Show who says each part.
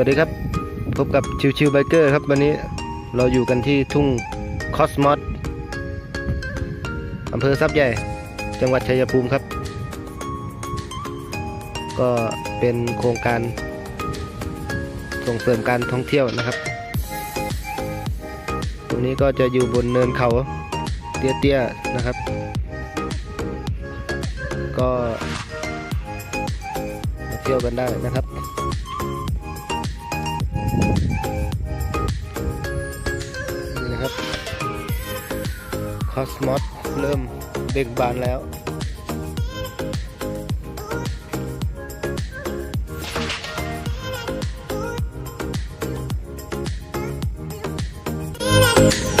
Speaker 1: วัสดีครับ พบกับชิวชิวไบเกอร์ครับ วันนี้เราอยู่กันที่ทุ่งคอสมอสอำเภอซับใหญ่ จังหวัดชัยภูมิครับ ก็เป็นโครงการส่งเสริมการท่องเที่ยวนะครับ ตรงนี้ก็จะอยู่บนเนินเขาเตี้ยๆนะครับ ก็เที่ยวกันได้นะครับ ครับ คอสมอสเริ่มเบ่งบานแล้ว
Speaker 2: Thank you.